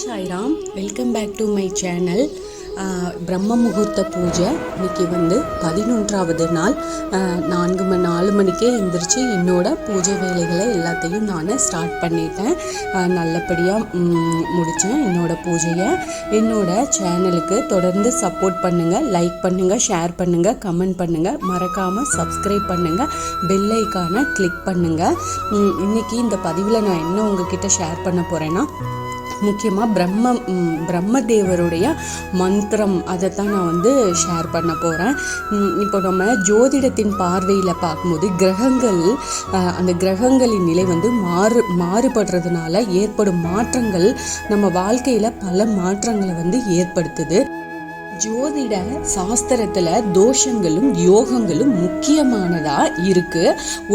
Sairam. Welcome back to my channel பிரம்ம முகூர்த்த பூஜை இன்னைக்கு வந்து பதினொன்றாவது நாள். நான்கு மணி நாலு மணிக்கே எந்திரிச்சு என்னோட பூஜை வேலைகளை எல்லாத்தையும் நான் ஸ்டார்ட் பண்ணிட்டேன். நல்லபடியாக முடித்தேன் என்னோட பூஜையை. என்னோட சேனலுக்கு தொடர்ந்து சப்போர்ட் பண்ணுங்கள் லைக் பண்ணுங்கள் ஷேர் பண்ணுங்கள் கமெண்ட் பண்ணுங்கள் மறக்காமல் சப்ஸ்கிரைப் பண்ணுங்கள் பெல் ஐக்கானை கிளிக் பண்ணுங்கள் இன்றைக்கி இன்னைக்கு இந்த பதிவில் நான் என்ன உங்ககிட்ட ஷேர் பண்ண போகிறேன்னா முக்கியமாக பிரம்ம பிரம்மதேவருடைய மந்திரம் அதை தான் நான் வந்து ஷேர் பண்ண போகிறேன் இப்போ நம்ம ஜோதிடத்தின் பார்வையில் பார்க்கும்போது கிரகங்கள் அந்த கிரகங்களின் நிலை வந்து மாறு மாறுபடுறதுனால ஏற்படும் மாற்றங்கள் நம்ம வாழ்க்கையில் பல மாற்றங்களை வந்து ஏற்படுத்துது. ஜோதிட சாஸ்திரத்துல தோஷங்களும் யோகங்களும் முக்கியமானதா இருக்கு.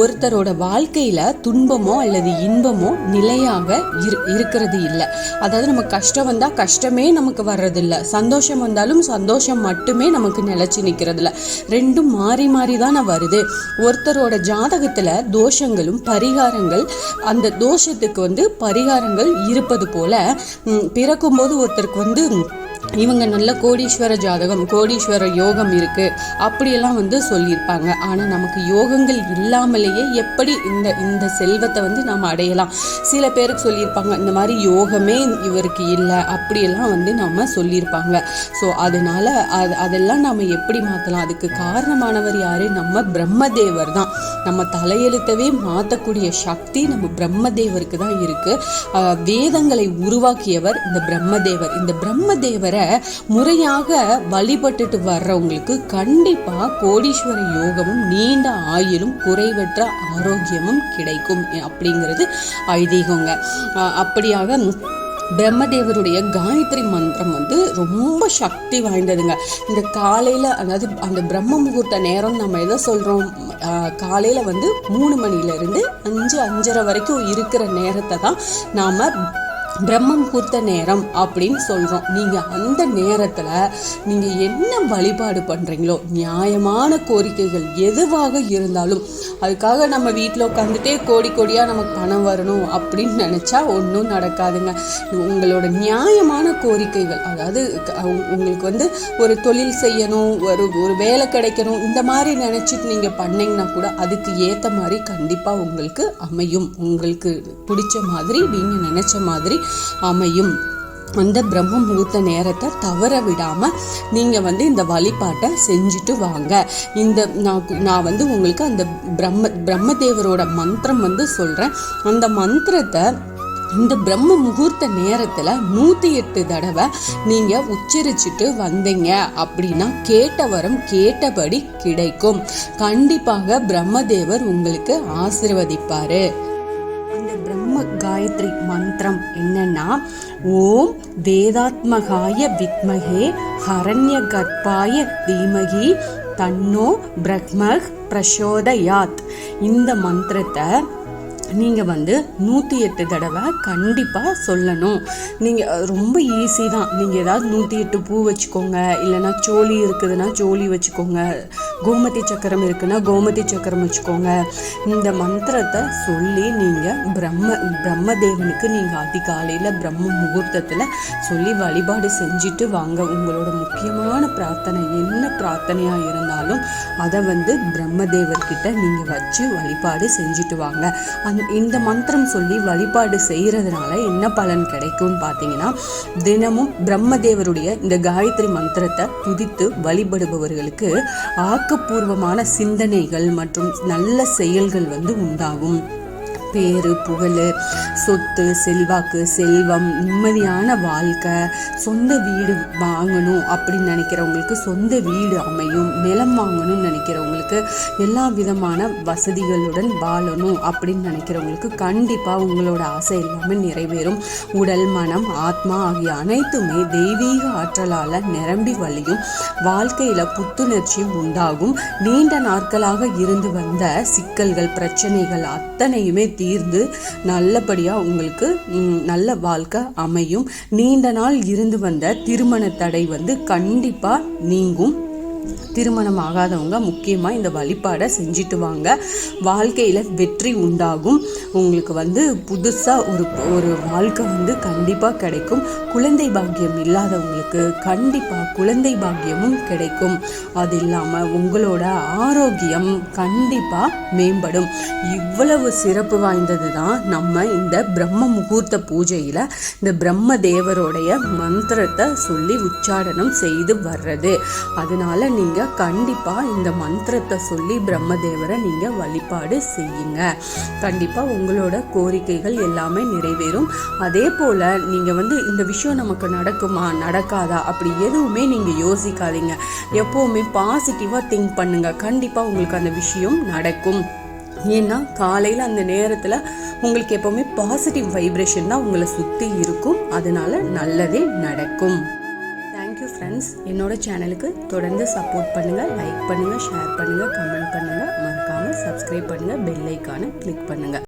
ஒருத்தரோட வாழ்க்கையில துன்பமோ அல்லது இன்பமோ நிலையாக இரு இருக்கிறது இல்லை. அதாவது நம்ம கஷ்டம் வந்தா கஷ்டமே நமக்கு வர்றதில்ல. சந்தோஷம் வந்தாலும் சந்தோஷம் மட்டுமே நமக்கு நிலைச்சு நிற்கிறது இல்ல ரெண்டும் மாறி மாறி தானே வருது. ஒருத்தரோட ஜாதகத்துல தோஷங்களும் பரிகாரங்கள் அந்த தோஷத்துக்கு வந்து பரிகாரங்கள் இருப்பது போல பிறக்கும்போது ஒருத்தருக்கு வந்து இவங்க நல்ல கோடீஸ்வர ஜாதகம் கோடீஸ்வர யோகம் இருக்கு. அப்படியெல்லாம் வந்து சொல்லியிருப்பாங்க. ஆனால் நமக்கு யோகங்கள் இல்லாமலேயே எப்படி இந்த இந்த செல்வத்தை வந்து நாம் அடையலாம்? சில பேருக்கு சொல்லியிருப்பாங்க இந்த மாதிரி யோகமே இவருக்கு இல்லை அப்படியெல்லாம் வந்து நம்ம சொல்லியிருப்பாங்க. ஸோ அதனால அது அதெல்லாம் நம்ம எப்படி மாற்றலாம் அதுக்கு காரணமானவர் யாரு? நம்ம பிரம்மதேவர் தான். நம்ம தலையெழுத்தவே மாற்றக்கூடிய சக்தி நம்ம பிரம்மதேவருக்கு தான் இருக்கு. வேதங்களை உருவாக்கியவர் இந்த பிரம்மதேவர். இந்த பிரம்மதேவரை முறையாக வழிபட்டுட்டு வர்றவங்களுக்கு கண்டிப்பா கோடீஸ்வர யோகமும் நீண்ட ஆயுளும் குறைவற்ற ஆரோக்கியமும் கிடைக்கும் அப்படிங்கிறது ஐதீகங்க. அப்படியாக பிரம்மதேவருடைய காயத்ரி மந்திரம் வந்து ரொம்ப சக்தி வாய்ந்ததுங்க. இந்த காலையில் அதாவது அந்த பிரம்ம முகூர்த்த நேரம் நம்ம எதை சொல்கிறோம் காலையில் வந்து மூணு மணிலேருந்து அஞ்சு அஞ்சரை வரைக்கும் இருக்கிற நேரத்தை தான் நாம் பிரம்மம் பூத்த நேரம் அப்படின்னு சொல்கிறோம் நீங்கள் அந்த நேரத்தில் நீங்கள் என்ன வழிபாடு பண்ணுறீங்களோ நியாயமான கோரிக்கைகள் எதுவாக இருந்தாலும் அதுக்காக நம்ம வீட்டில் உட்காந்துட்டே கோடி கோடியாக நமக்கு பணம் வரணும் அப்படின்னு நினச்சா ஒன்றும் நடக்காதுங்க. உங்களோட நியாயமான கோரிக்கைகள் அதாவது உங்களுக்கு வந்து ஒரு தொழில் செய்யணும் ஒரு ஒரு வேலை கிடைக்கணும் இந்த மாதிரி நினச்சிட்டு நீங்கள் பண்ணிங்கன்னா கூட அதுக்கு ஏற்ற மாதிரி கண்டிப்பாக உங்களுக்கு அமையும். உங்களுக்கு பிடிச்ச மாதிரி நீங்கள் நினச்ச மாதிரி அமையும். அந்த பிரம்ம முகூர்த்த நேரத்தை தவற விடாம நீங்க வந்து இந்த வழிபாட்டை செஞ்சுட்டு வாங்க. இந்த நான் நான் வந்து உங்களுக்கு அந்த பிரம்ம பிரம்மதேவரோட மந்திரம் வந்து சொல்றேன். அந்த மந்திரத்தை இந்த பிரம்ம முகூர்த்த நேரத்துல நூத்தி எட்டு தடவை நீங்க உச்சரிச்சுட்டு வந்தீங்க அப்படின்னா கேட்ட வரம் கேட்டபடி கிடைக்கும். கண்டிப்பாக பிரம்மதேவர் உங்களுக்கு ஆசிர்வதிப்பாரு. அந்த காயத்ரி மந்திரம் என்னன்னா ஓம் வேதாத்மகாய வித்மகே ஹரண்ய கர்ப்பாய தீமகி தன்னோ பிரக்மக் பிரசோதயாத். இந்த மந்திரத்தை நீங்கள் வந்து நூற்றி எட்டு தடவை கண்டிப்பாக சொல்லணும். நீங்கள் ரொம்ப ஈஸி தான். நீங்கள் ஏதாவது நூற்றி எட்டு பூ வச்சுக்கோங்க. இல்லைன்னா சோழி இருக்குதுன்னா சோழி வச்சுக்கோங்க. கோமதி சக்கரம் இருக்குன்னா கோமதி சக்கரம் வச்சுக்கோங்க. இந்த மந்திரத்தை சொல்லி நீங்கள் பிரம்ம பிரம்மதேவனுக்கு நீங்கள் அதிகாலையில் பிரம்ம முகூர்த்தத்தில் சொல்லி வழிபாடு செஞ்சுட்டு வாங்க. உங்களோட முக்கியமான பிரார்த்தனை என்ன பிரார்த்தனையாக இருந்தாலும் அதை வந்து பிரம்மதேவர்கிட்ட நீங்கள் வச்சு வழிபாடு செஞ்சுட்டு வாங்க. அந் இந்த மந்திரம் சொல்லி வழிபாடு செய்கிறதுனால என்ன பலன் கிடைக்கும்னு பார்த்தீங்கன்னா தினமும் பிரம்மதேவருடைய இந்த காயத்ரி மந்திரத்தை துதித்து வழிபடுபவர்களுக்கு ஆக்கப்பூர்வமான சிந்தனைகள் மற்றும் நல்ல செயல்கள் வந்து உண்டாகும். பேரு புகழ் சொத்து செல்வாக்கு செல்வம் நிம்மதியான வாழ்க்கை சொந்த வீடு வாங்கணும் அப்படின்னு நினைக்கிறவங்களுக்கு சொந்த வீடு அமையும் நிலம் வாங்கணும்னு நினைக்கிறவங்களுக்கு எல்லா விதமான வசதிகளுடன் வாழணும் அப்படின்னு நினைக்கிறவங்களுக்கு கண்டிப்பாக உங்களோட ஆசை எல்லாமே நிறைவேறும். உடல் மனம் ஆத்மா ஆகிய அனைத்துமே தெய்வீக ஆற்றலால் நிரம்பி வழியும் வாழ்க்கையில் புத்துணர்ச்சியும் உண்டாகும். நீண்ட நாட்களாக இருந்து வந்த சிக்கல்கள் பிரச்சனைகள் அத்தனையுமே தீர்ந்து நல்லபடியாக உங்களுக்கு நல்ல வாழ்க்கை அமையும். நீண்ட நாள் இருந்து வந்த திருமண தடை வந்து கண்டிப்பாக நீங்கும். திருமணம் ஆகாதவங்க முக்கியமாக இந்த வழிபாடை செஞ்சுட்டு வாங்க. வாழ்க்கையில் வெற்றி உண்டாகும். உங்களுக்கு வந்து புதுசாக ஒரு ஒரு வாழ்க்கை வந்து கண்டிப்பாக கிடைக்கும். குழந்தை பாக்கியம் இல்லாதவங்களுக்கு கண்டிப்பாக குழந்தை பாக்கியமும் கிடைக்கும். அது இல்லாமல் உங்களோட ஆரோக்கியம் கண்டிப்பாக மேம்படும். இவ்வளவு சிறப்பு வாய்ந்தது தான் நம்ம இந்த பிரம்ம முகூர்த்த பூஜையில் இந்த பிரம்ம தேவருடைய மந்திரத்தை சொல்லி உச்சாடனம் செய்து வர்றது. அதனால நீங்கள் கண்டிப்பாக இந்த மந்திரத்தை சொல்லி பிரம்மதேவரை நீங்கள் வழிபாடு செய்யுங்க. கண்டிப்பாக உங்களோட கோரிக்கைகள் எல்லாமே நிறைவேறும். அதே போல் நீங்கள் வந்து இந்த விஷயம் நமக்கு நடக்குமா நடக்காதா அப்படி எதுவுமே நீங்கள் யோசிக்காதீங்க. எப்போவுமே பாசிட்டிவாக திங்க் பண்ணுங்க. கண்டிப்பாக உங்களுக்கு அந்த விஷயம் நடக்கும். ஏன்னா காலையில் அந்த நேரத்தில் உங்களுக்கு எப்போவுமே பாசிட்டிவ் வைப்ரேஷன் தான் உங்களை சுற்றி இருக்கும். அதனால் நல்லதே நடக்கும். தேங்க்யூ ஃப்ரெண்ட்ஸ் என்னோட சேனலுக்கு தொடர்ந்து சப்போர்ட் பண்ணுங்கள் லைக் பண்ணுங்கள் ஷேர் பண்ணுங்கள் கமெண்ட் பண்ணுங்கள் மறக்காமல் சப்ஸ்கிரைப் பண்ணுங்கள் பெல் ஐக்கானை கிளிக் பண்ணுங்கள்